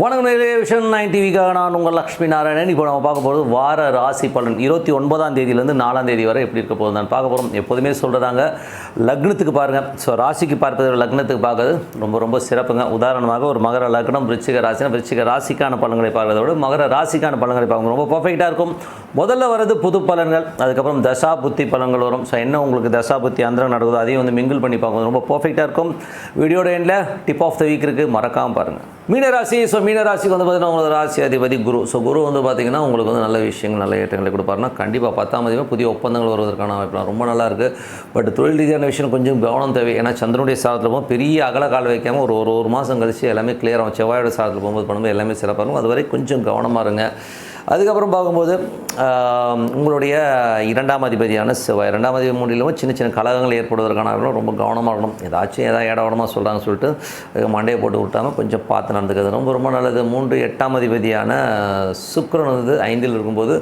வணக்கம் vision nine டிவிக்காக நான் உங்கள் லக்ஷ்மி நாராயணன். இப்போ நம்ம பார்க்க போகிறது வார ராசி பலன். இருபத்தி ஒன்பதாம் தேதியிலேருந்து நாலாம் தேதி வரை எப்படி இருக்க போகுது நான் பார்க்க போகிறோம் எப்போதுமே சொல்கிறதாங்க லக்னத்துக்கு பாருங்கள் ஸோ ராசிக்கு பார்ப்பதை லக்னத்துக்கு பார்க்கறது ரொம்ப ரொம்ப சிறப்புங்க. உதாரணமாக ஒரு மகர லக்னம் விருச்சிக ராசினா விருச்சிக ராசிக்கான பலன்களை பார்க்கறத விட மகர ராசிக்கான பலன்களை பார்க்க ரொம்ப பர்ஃபெக்டாக இருக்கும். முதல்ல வர்றது புது பலன்கள் அதுக்கப்புறம் தசா புத்தி பலன்கள் வரும். ஸோ என்ன உங்களுக்கு தசா புத்தி அந்தரம் நடக்குதோ அதையும் வந்து மிங்கிள் பண்ணி பார்க்கணும். ரொம்ப பர்ஃபெக்டாக இருக்கும். வீடியோட எண்டில் டிப் ஆஃப் த வீக் இருக்குது மறக்காமல் பாருங்கள் மீனராசி ஸோ மீனராசிக்கு வந்து பார்த்தீங்கன்னா உங்களோட ராசி அதிபதி குரு. ஸோ குரு வந்து பார்த்திங்கன்னா உங்களுக்கு வந்து நல்ல விஷயங்கள் நல்ல ஏற்றங்களை கொடுப்பாருன்னா கண்டிப்பாக பத்தாம் தேதி புதிய ஒப்பந்தங்கள் வருவதற்கான வாய்ப்புலாம் ரொம்ப நல்லா இருக்குது பட் தொழில் ரீதியான விஷயம் கொஞ்சம் கவனம் தேவை. ஏன்னா சந்திரனுடைய சாதத்தில் போகும் பெரிய அகல கால் வைக்காமல் ஒரு ஒரு ஒரு மாதம் கழிச்சு எல்லாமே clear ஆகும். செவ்வாயோட சாதத்தில் போகும்போது பண்ணும்போது எல்லாமே சிறப்பாக இருக்கும். அது வரை கொஞ்சம் கவனமாக இருங்க. அதுக்கப்புறம் பார்க்கும்போது உங்களுடைய இரண்டாம் அதிபதியான செவ்வாய் இரண்டாம் அதிபதி மூலியமாக சின்ன சின்ன கலகங்கள் ஏற்படுவதற்கான ரொம்ப கவனமாக இருக்கணும். ஏதாச்சும் ஏதாவது இடவடமாக சொல்கிறாங்க சொல்லிட்டு மண்டையை போட்டு விட்டாமல் கொஞ்சம் பார்த்து நடந்துக்கிறது. ரொம்ப ரொம்ப நல்லது. மூன்று எட்டாம் அதிபதியான சுக்கிரன் வந்து ஐந்தில் இருக்கும்போது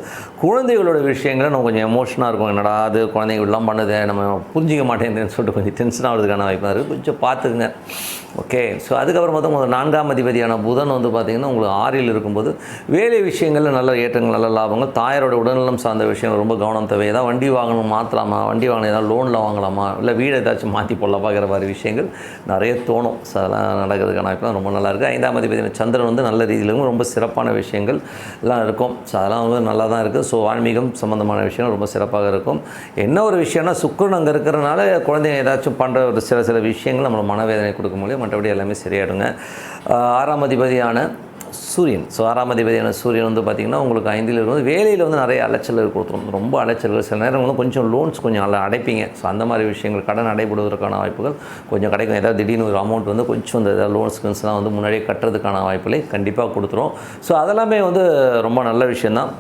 குழந்தைகளோட விஷயங்களை நம்ம கொஞ்சம் எமோஷனாக இருக்கும். என்னடா அது குழந்தைங்க பண்ணுதே பண்ணுது நம்ம புரிஞ்சிக்க மாட்டேங்குதுன்னு சொல்லிட்டு கொஞ்சம் டென்ஷன் ஆகிறதுக்கான வாய்ப்பாக இருக்குது கொஞ்சம் பார்த்துக்குங்க. ஓகே ஸோ அதுக்கப்புறம் பார்த்தா உங்களுக்கு நான்காம் அதிபதியான புதன் வந்து பார்த்திங்கன்னா உங்களுக்கு ஆறில் இருக்கும்போது வேலை விஷயங்களில் நல்ல ஏற்றங்கள் நல்ல லாபங்கள் தாயாரோட உடல்நலம் சார்ந்த விஷயங்கள் ரொம்ப கவனம் தேவை. ஏதாவது வண்டி வாங்கணும் மாற்றலாமா வண்டி வாங்கணும் ஏதாவது லோனில் வாங்கலாமா? இல்லை வீடு ஏதாச்சும் மாற்றி போடலாம் பார்க்குற மாதிரி விஷயங்கள் நிறைய தோணும். ஸோ அதெல்லாம் நடக்கிறதுக்கான வாய்ப்புலாம் ரொம்ப நல்லாயிருக்கும் ஐந்தாம் அதிபதியான சந்திரன் வந்து நல்ல ரீதியிலும் ரொம்ப சிறப்பான விஷயங்கள் எல்லாம் இருக்கும். ஸோ அதெல்லாம் வந்து நல்லா தான் இருக்குது ஸோ ஆன்மீகம் சம்மந்தமான விஷயம் ரொம்ப சிறப்பாக இருக்கும். என்ன ஒரு விஷயம்னா சுக்கிரன் அங்கே இருக்கிறனால குழந்தைங்க ஏதாச்சும் பண்ணுற ஒரு சில சில விஷயங்கள் நம்மளை மனவேதனை கொடுக்க முடியும். மற்றபடி எல்லாமே சரியாயிடுங்க. ஆறாம் அதிபதியான சூரியன். ஸோ ஆறாம் அதிபதியான சூரியன் வந்து பார்த்திங்கன்னா உங்களுக்கு ஐந்தில் இருக்கும் வேலையில் வந்து நிறைய அலைச்சல்கள் கொடுத்துரும். ரொம்ப அலைச்சல்கள். சில நேரம் வந்து கொஞ்சம் லோன்ஸ் கொஞ்சம் நல்லா அடைப்பீங்க. ஸோ அந்த மாதிரி விஷயங்கள் கடன் அடைபடுவதற்கான வாய்ப்புகள் கொஞ்சம் கிடைக்கும். ஏதாவது திடீர்னு ஒரு அமௌண்ட் வந்து கொஞ்சம் இந்த ஏதாவது லோன்ஸ் கின்ஸ்லாம் வந்து முன்னாடியே கட்டுறதுக்கான வாய்ப்புகளை கண்டிப்பாக கொடுத்துரும். ஸோ அதெல்லாமே வந்து ரொம்ப நல்ல விஷயந்தான்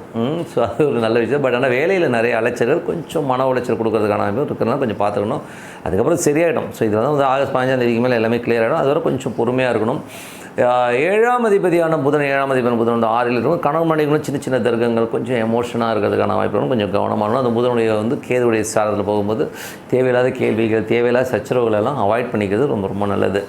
ஸோ அது ஒரு நல்ல விஷயம். பட் ஆனால் வேலையில் நிறைய அலைச்சல்கள் கொஞ்சம் மன உளைச்சல் கொடுக்கறதுக்கான வாய்ப்பு இருக்கிறனால கொஞ்சம் பார்த்துக்கணும். அதுக்கப்புறம் சரியாயிடும். ஸோ இது வந்து ஆகஸ்ட் பதினஞ்சாம் தேதிக்கு மேலே எல்லாமே கிளியர் ஆகிடும் அதுவரை கொஞ்சம் பொறுமையாக இருக்கணும். ஏழாம் அதிபதியான புதன் ஏழாம் அதிபதியான புதன் வந்து ஆறில் இருக்கும். கணவன் மனைவிகளும் சின்ன சின்ன தர்க்கங்கள் கொஞ்சம் எமோஷனாக இருக்கிறதுக்கான வாய்ப்புகளும் கொஞ்சம் கவனமாகணும் அந்த புதனுடைய வந்து கேதுடைய சாரத்தில் போகும்போது தேவையில்லாத கேள்விகள் தேவையில்லாத சச்சரவுகள் எல்லாம் அவாய்ட் பண்ணிக்கிறது ரொம்ப ரொம்ப நல்லது.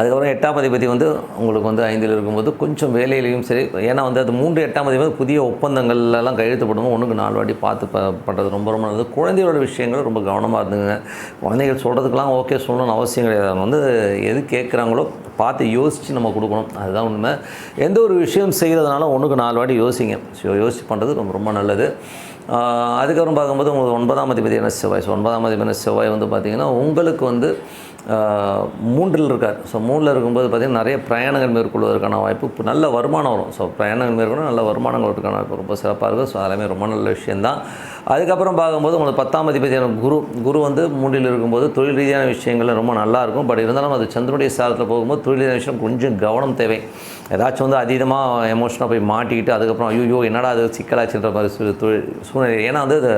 அதுக்கப்புறம் எட்டாம் அதிபதி வந்து உங்களுக்கு வந்து ஐந்தில் இருக்கும்போது கொஞ்சம் வேலையிலையும் சரி. ஏன்னா வந்து அது மூன்று எட்டாம் அதிபதி புதிய ஒப்பந்தங்கள்லாம் கையெழுத்துப்படுங்க ஒன்றுக்கு நாலு வாட்டி பார்த்து ப பண்ணுறது ரொம்ப ரொம்ப நல்லது. குழந்தைகளோட விஷயங்கள் ரொம்ப கவனமாக இருந்துங்க. குழந்தைகள் சொல்கிறதுக்கெலாம் ஓகே சொல்லணும்னு அவசியம் கிடையாது. அவங்க வந்து எது கேட்குறாங்களோ பார்த்து யோசித்து நம்ம கொடுக்கணும். அதுதான் உண்மை. எந்த ஒரு விஷயம் செய்கிறதுனால ஒன்றுக்கு நாலு வாட்டி யோசிங்க. ஸோ யோசிச்சு பண்ணுறது ரொம்ப ரொம்ப நல்லது. அதுக்கப்புறம் பார்க்கும்போது உங்களுக்கு ஒன்பதாம் அதிபதியான செவ்வாய். ஸோ ஒன்பதாம் அதிபதியான செவ்வாய் வந்து பார்த்திங்கன்னா உங்களுக்கு வந்து மூன்றில் இருக்கார். ஸோ மூணில் இருக்கும்போது பார்த்திங்கன்னா நிறைய பிரயாணங்கள் மேற்கொள்வதற்கான வாய்ப்பு இப்போ நல்ல வருமானம் வரும். ஸோ பிரயாணங்கள் மேற்கொள்ள நல்ல வருமானங்கள் வரதுக்கான வாய்ப்பு ரொம்ப சிறப்பாக இருக்கும். ஸோ அதெல்லாமே ரொம்ப நல்ல விஷயந்தான் அதுக்கப்புறம் பார்க்கும்போது உங்களுக்கு பத்தாம் அதிபதியான குரு குரு வந்து மூன்றில் இருக்கும்போது தொழில் ரீதியான விஷயங்கள் ரொம்ப நல்லாயிருக்கும் பட் இருந்தாலும் அது சந்திரனுடைய சாரத்தில் போகும்போது தொழில் ரீதியான விஷயம் கொஞ்சம் கவனம் தேவை. ஏதாச்சும் வந்து அதீதமாக எமோஷனாக போய் மாட்டிக்கிட்டு அதுக்கப்புறம் ஐயோ என்னடா அது சிக்கலாச்சுன்ற மாதிரி தொழில் சூழ்நிலை ஏன்னா வந்து அது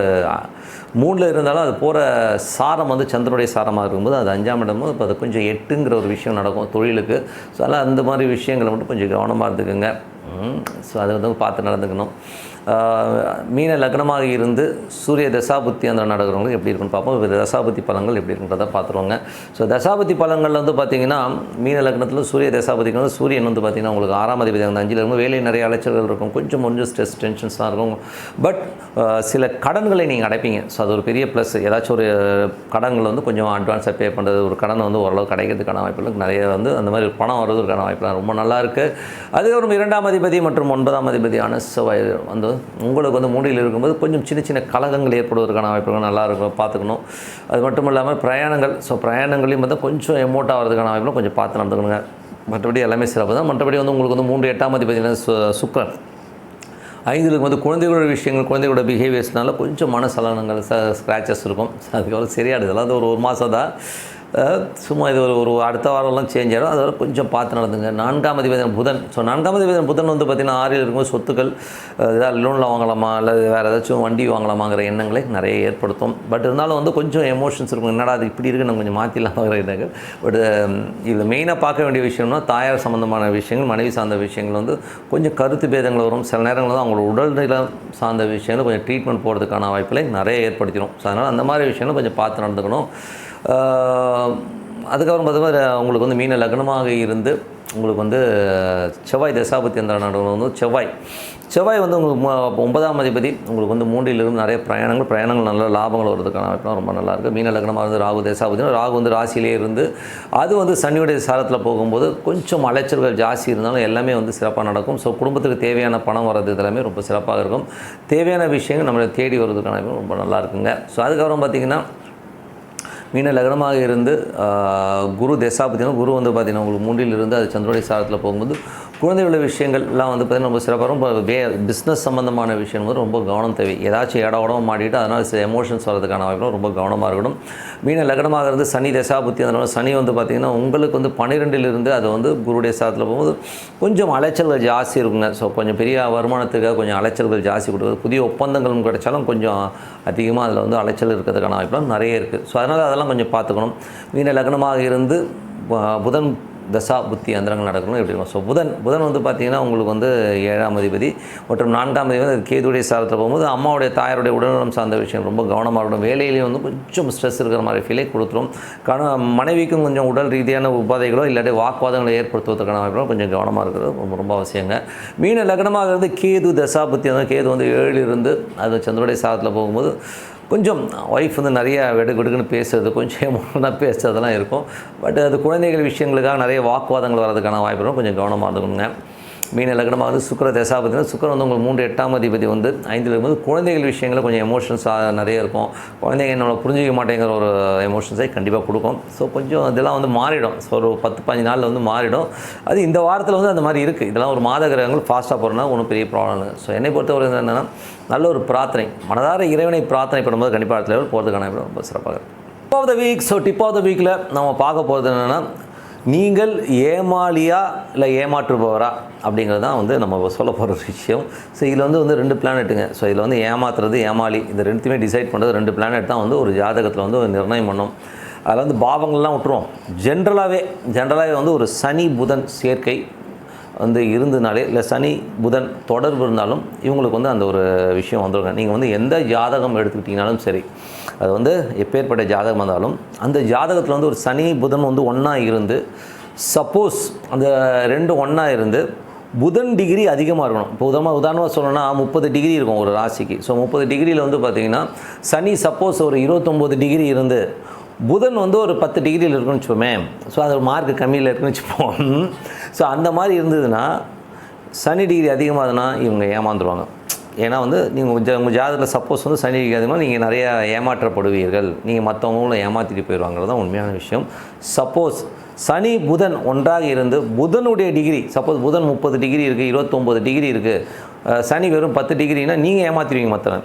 மூணில் இருந்தாலும் அது போகிற சாரம் வந்து சந்திரனுடைய சாரமாக இருக்கும்போது அது அஞ்சாம் இடமும் இப்போ அது கொஞ்சம் எட்டுங்கிற ஒரு விஷயம் நடக்கும் தொழிலுக்கு. ஸோ அதனால் அந்த மாதிரி விஷயங்களை மட்டும் கொஞ்சம் கவனமாக இருந்துக்குங்க. ஸோ அதை வந்து பார்த்து நடந்துக்கணும். மீன லக்னமாக இருந்து சூரிய தசாபுத்தி அந்த நடக்கிறவங்களுக்கு எப்படி இருக்குன்னு பார்ப்போம். இப்போ தசாபுத்தி பலங்கள் எப்படி இருக்குன்றதை பார்த்துருவாங்க. ஸோ தசாபுத்தி பலன்கள் வந்து பார்த்திங்கன்னா மீன லக்னத்தில் சூரிய தசாபதிக்கு வந்து சூரியன் வந்து பார்த்திங்கன்னா உங்களுக்கு ஆறாம் அதிபதி அந்த அஞ்சில் இருக்கும் வேலையில் நிறைய அலைச்சல்கள் இருக்கும். கொஞ்சம் கொஞ்சம் ஸ்ட்ரெஸ் டென்ஷன்ஸாக இருக்கும். பட் சில கடன்களை நீங்கள் அடைப்பீங்க. ஸோ அது ஒரு பெரிய ப்ளஸ் ஏதாச்சும் ஒரு கடன்கள் வந்து கொஞ்சம் அட்வான்ஸாக பே பண்ணுறது ஒரு கடன் வந்து ஓரளவு கிடைக்கிறதுக்கான வாய்ப்புகள் நிறைய வந்து அந்த மாதிரி பணம் வர்றதுக்கான வாய்ப்புலாம் ரொம்ப நல்லா இருக்குது அதுக்கப்புறம் இரண்டாம் அதிபதி மற்றும் ஒன்பதாம் அதிபதியான செவ்வாய் வந்து உங்களுக்கு வந்து மூடியில் இருக்கும்போது கொஞ்சம் சின்ன சின்ன கலகங்கள் ஏற்படுவதற்கான வாய்ப்புகள் நல்லா இருக்கும் பார்த்துக்கணும். அது மட்டும் இல்லாமல் பிரயாணங்கள் ஸோ பிரயாணங்களையும் வந்து கொஞ்சம் எமோட் ஆகிறதுக்கான வாய்ப்புலாம் கொஞ்சம் பார்த்து நடந்துக்கணுங்க. மற்றபடி எல்லாமே சிறப்பு தான். மற்றபடி வந்து உங்களுக்கு வந்து மூன்று எட்டாம் அதிபதியான சு சுக்கரன். ஐந்துக்கு வந்து குழந்தைகளோட விஷயங்கள் குழந்தைகளோட பிஹேவியர்ஸ்னால கொஞ்சம் மனசலனங்கள் ச ஸ்க்ராச்சஸ் இருக்கும். அதுக்கப்புறம் சரியாடுது அதாவது ஒரு ஒரு மாதம் தான். சும்மா இது ஒரு ஒரு அடுத்த வாரம்லாம் சேஞ்ச் ஆகிடும் அதோட கொஞ்சம் பார்த்து நடந்துங்க. நான்காம் அதிபதியான புதன் ஸோ நான்காம் அதிபதியான புதன் வந்து பார்த்திங்கன்னா ஆறில் இருக்கும்போது சொத்துக்கள் ஏதாவது லோனில் வாங்கலாமா? இல்லை வேறு ஏதாச்சும் வண்டி வாங்கலாமாங்கிற எண்ணங்களை நிறைய ஏற்படுத்தும். பட் இருந்தாலும் வந்து கொஞ்சம் எமோஷன்ஸ் இருக்கும். என்னடா அது இப்படி இருக்குது நம்ம கொஞ்சம் மாற்றிடலாமாங்கிற எண்ணங்கள். பட் இதில் மெயினாக பார்க்க வேண்டிய விஷயம்னா தாயார் சம்மந்தமான விஷயங்கள் மனைவி சார்ந்த விஷயங்கள் வந்து கொஞ்சம் கருத்து பேதங்கள் வரும். சில நேரங்களில் தான் அவங்களோட உடல்நிலம் சார்ந்த விஷயங்கள் கொஞ்சம் ட்ரீட்மெண்ட் போகிறதுக்கான வாய்ப்புகளை நிறைய ஏற்படுத்திடும் ஸோ அதனால் அந்த மாதிரி விஷயங்கள் கொஞ்சம் பார்த்து நடந்துக்கணும். அதுக்கப்புறம் பார்த்தீங்கன்னா உங்களுக்கு வந்து மீன லக்னமாக இருந்து உங்களுக்கு வந்து செவ்வாய் தசாபத்தி அந்த நடுவில் வந்து செவ்வாய். செவ்வாய் வந்து உங்களுக்கு ஒன்பதாம் அதிபதி. உங்களுக்கு வந்து மூன்றிலிருந்து நிறைய பிரயாணங்கள் பிரயாணங்கள் நல்ல லாபங்கள் வர்றதுக்கான வாய்ப்புலாம் ரொம்ப நல்லாயிருக்கு மீன லக்னமாக இருந்து ராகு தசாபதி ராகு வந்து ராசியிலே இருந்து அது வந்து சனியுடைய சாரத்தில் போகும்போது கொஞ்சம் அலைச்சல்கள் ஜாஸ்தி இருந்தாலும் எல்லாமே வந்து சிறப்பாக நடக்கும். ஸோ குடும்பத்துக்கு தேவையான பணம் வர்றது இதெல்லாமே ரொம்ப சிறப்பாக இருக்கும். தேவையான விஷயங்கள் நம்மளை தேடி வர்றதுக்கான ரொம்ப நல்லா இருக்குங்க. ஸோ அதுக்கப்புறம் பார்த்திங்கன்னா மீன லக்னமாக இருந்து குரு தசாபத்தினா குரு வந்து பார்த்திங்கன்னா உங்களுக்கு மூன்றில் இருந்து அது சந்திரோடைய சாரத்தில் போகும்போது குழந்தை உள்ள விஷயங்கள்லாம் வந்து பார்த்திங்கன்னா ரொம்ப சிறப்பாக ரொம்ப வே பிஸ்னஸ் சம்மந்தமான விஷயம் வந்து ரொம்ப கவனம் தேவை. ஏதாச்சும் இட உடம்பு மாட்டிட்டு அதனால் சில எமோஷன்ஸ் வரதுக்கான வாய்ப்பு ரொம்ப கவனமாக இருக்கணும். மீன லக்னமாக இருந்து சனி தசாபுத்தி அதனால் சனி வந்து பார்த்திங்கன்னா உங்களுக்கு வந்து பன்னிரெண்டிலிருந்து அது வந்து குருடைய சாதத்தில் போகும்போது கொஞ்சம் அலைச்சல்கள் ஜாஸ்தி இருக்குங்க. ஸோ கொஞ்சம் பெரிய வருமானத்துக்காக கொஞ்சம் அலைச்சல்கள் ஜாஸ்தி கொடுக்குது. புதிய ஒப்பந்தங்களும் கிடைச்சாலும் கொஞ்சம் அதிகமாக அதில் வந்து அலைச்சல் இருக்கிறதுக்கான வாய்ப்புலாம் நிறைய இருக்குது. ஸோ அதனால் அதெல்லாம் கொஞ்சம் பார்த்துக்கணும். மீன லக்னமாக இருந்து புதன் தசா புத்தி அந்தரங்கள் நடக்கணும் எப்படி இருக்கும் ஸோ புதன் புதன் வந்து பார்த்திங்கன்னா உங்களுக்கு வந்து ஏழாம் அதிபதி மற்றும் நான்காம் அதிபதி அது கேதுடைய சாரத்தில் போகும்போது அம்மாவுடைய தாயாருடைய உடல்நலம் சார்ந்த விஷயம் ரொம்ப கவனமாக இருக்கணும். வேலையிலேயும் வந்து கொஞ்சம் ஸ்ட்ரெஸ் இருக்கிற மாதிரி ஃபீலே கொடுத்துரும். கண மனைவிக்கும் கொஞ்சம் உடல் ரீதியான உபாதைகளோ இல்லாட்டி வாக்குவாதங்களை ஏற்படுத்துவதற்கான வாய்ப்புகளோ கொஞ்சம் கவனமாக இருக்கிறது ரொம்ப ரொம்ப அவசியங்க. மீன லக்னமாக இருந்து கேது தசா புத்தி வந்து கேது வந்து ஏழில் இருந்து அது சந்திரனுடைய சாரத்தில் போகும்போது கொஞ்சம் ஒய்ஃப் வந்து நிறைய வெடு வெடுக்குன்னு பேசுறது கொஞ்சம் எமோஷனாக பேசுறதெல்லாம் இருக்கும். பட் அது குழந்தைகள் விஷயங்களுக்காக நிறைய வாக்குவாதங்கள் வரதுக்கான வாய்ப்பு இருக்கும் கொஞ்சம் கவனமாக இருந்துக்கணுங்க. மீன லக்னமாக வந்து சுக்கர தசாபதினா சுக்கரம் வந்து உங்களுக்கு மூன்று எட்டாம் அதிபதி வந்து ஐந்தில் இருக்கும்போது குழந்தைகள் விஷயங்களில் கொஞ்சம் எமோஷன்ஸ் நிறைய இருக்கும். குழந்தைங்க நம்மளை புரிஞ்சிக்க மாட்டேங்கிற ஒரு எமோஷன்ஸை கண்டிப்பாக கொடுக்கும். ஸோ கொஞ்சம் இதெல்லாம் வந்து மாறிடும். ஸோ ஒரு பத்து பதினஞ்சு நாளில் வந்து மாறிடும். அது இந்த வாரத்தில் வந்து அந்த மாதிரி இருக்குது இதெல்லாம் ஒரு மாத கிரகங்கள் ஃபாஸ்ட்டாக போகிறோன்னா ஒன்றும் பெரிய ப்ராப்ளம் இல்லை. ஸோ என்னை பொறுத்தவரை என்னென்னா நல்ல ஒரு பிரார்த்தனை. மனதார இறைவனை பிரார்த்தனை பண்ணும்போது கண்டிப்பாக லெவல் போகிறதுக்கான ரொம்ப சிறப்பாக இருக்கும் tip of the week so tip of the வீக்கில் நம்ம பார்க்க போகிறது என்னென்னா நீங்கள் ஏமாளியா இல்லை ஏமாற்றுபவரா அப்படிங்கிறது தான் வந்து நம்ம சொல்ல போகிற விஷயம். ஸோ இதில் வந்து வந்து ரெண்டு பிளானெட்டுங்க ஸோ இதில் வந்து ஏமாத்துறது ஏமாளி இந்த ரெண்டுத்தையுமே டிசைட் பண்ணுறது ரெண்டு பிளானெட் தான் வந்து ஒரு ஜாதகத்தில் வந்து ஒரு நிர்ணயம் பண்ணும். அதில் வந்து பாவங்கள்லாம் விட்டுருவோம் ஜென்ரலாகவே ஜென்ரலாகவே வந்து ஒரு சனி புதன் சேர்க்கை வந்து இருந்ததுனாலே இல்லை சனி புதன் தொடர்பு இருந்தாலும் இவங்களுக்கு வந்து அந்த ஒரு விஷயம் வந்துருங்க. நீங்கள் வந்து எந்த ஜாதகம் எடுத்துக்கிட்டிங்கனாலும் சரி. அது வந்து எப்பேற்பட்ட ஜாதகம் இருந்தாலும் அந்த ஜாதகத்தில் வந்து ஒரு சனி புதன் வந்து ஒன்றா இருந்து சப்போஸ் அந்த ரெண்டும் ஒன்றா இருந்து புதன் டிகிரி அதிகமாக இருக்கணும். இப்போ உதாரணமாக உதாரணமாக சொல்லணும்னா முப்பது டிகிரி இருக்கும் ஒரு ராசிக்கு. ஸோ முப்பது டிகிரியில் வந்து பார்த்திங்கன்னா சனி சப்போஸ் ஒரு இருபத்தொம்போது டிகிரி இருந்து புதன் வந்து ஒரு பத்து டிகிரியில் இருக்குன்னு வச்சுப்போமே ஸோ அது மார்க் கம்மியில் இருக்குன்னு வச்சுப்போம். ஸோ அந்த மாதிரி இருந்ததுன்னா சனி டிகிரி அதிகமாகுதுன்னா இவங்க ஏமாந்துருவாங்க. ஏன்னா வந்து நீங்கள் உங்கள் உங்கள் ஜாதகத்தில் சப்போஸ் வந்து சனி அதிகமாக நீங்கள் நிறையா ஏமாற்றப்படுவீர்கள். நீங்கள் மற்றவங்களும் ஏமாற்றிட்டு போயிடுவாங்கிறது தான் உண்மையான விஷயம். சப்போஸ் சனி புதன் ஒன்றாக இருந்து புதனுடைய டிகிரி சப்போஸ் புதன் முப்பது டிகிரி இருக்குது இருபத்தொம்போது டிகிரி இருக்குது சனி வெறும் பத்து டிகிரினால் நீங்கள் ஏமாற்றிடுவீங்க மற்றவன்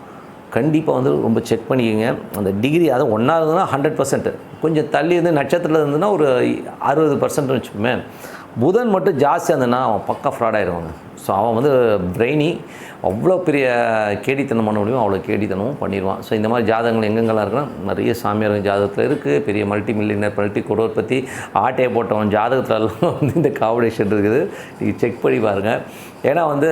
கண்டிப்பாக வந்து ரொம்ப செக் பண்ணிக்கோங்க. அந்த டிகிரி அதை ஒன்றா இருந்ததுன்னா ஹண்ட்ரட் பர்சன்ட் கொஞ்சம் தள்ளி இருந்து நட்சத்திரத்தில் இருந்ததுன்னா ஒரு அறுபது பர்சன்ட்னு வச்சுப்போமே புதன் மட்டும் ஜாஸ்தியாக இருந்ததுன்னா அவன் பக்கா ஃப்ராட் ஆயிடுவாங்க. ஸோ அவன் வந்து பிரெயினி அவ்வளோ பெரிய கேடித்தனம் பண்ண முடியும் அவ்வளோ கேடித்தனமும் பண்ணிடுவான். ஸோ இந்த மாதிரி ஜாதகங்கள் எங்கெங்கெல்லாம் இருக்குன்னா நிறைய சாமியார் ஜாதகத்தில் இருக்குது பெரிய மல்டி மில்லியனர் மல்டி குடோற்பத்தி ஆட்டையை போட்டவன் ஜாதகத்துலலாம் வந்து இந்த காம்படிஷன் இருக்குது. நீங்கள் செக் பண்ணி பாருங்கள் ஏன்னா வந்து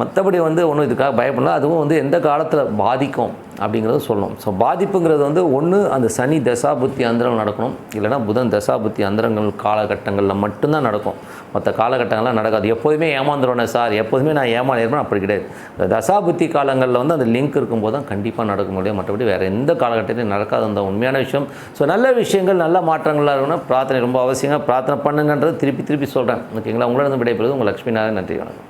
மற்றபடி வந்து ஒன்றும் இதுக்காக பயப்படலாம் அதுவும் வந்து எந்த காலத்தில் பாதிக்கும் அப்படிங்கிறத சொல்லணும். ஸோ பாதிப்புங்கிறது வந்து ஒன்று அந்த சனி தசாபுத்தி அந்தரம் அந்தரங்கள் நடக்கணும். இல்லைனா புதன் தசாபுத்தி அந்தரங்கள் காலகட்டங்களில் மட்டும்தான் நடக்கும். மற்ற காலகட்டங்கள்லாம் நடக்காது. எப்போதுமே ஏமாந்துருவேனே சார். எப்போதுமே நான் ஏமாறிடுவேன் அப்படி கிடையாது. இந்த காலங்களில் வந்து அந்த லிங்க் இருக்கும்போது தான் கண்டிப்பாக நடக்க முடியும் மற்றபடி வேறு எந்த காலகட்டத்திலையும் நடக்காத அந்த உண்மையான விஷயம். ஸோ நல்ல விஷயங்கள் நல்ல மாற்றங்களாக இருக்கணும். பிரார்த்தனை ரொம்ப அவசியமாக பிரார்த்தனை பண்ணுங்கன்றது திருப்பி திருப்பி சொல்கிறேன் ஓகேங்களா? உங்களிடம் விடைபெறுவது உங்கள் லட்சுமி நாராயணன். நன்றி வணக்கம்.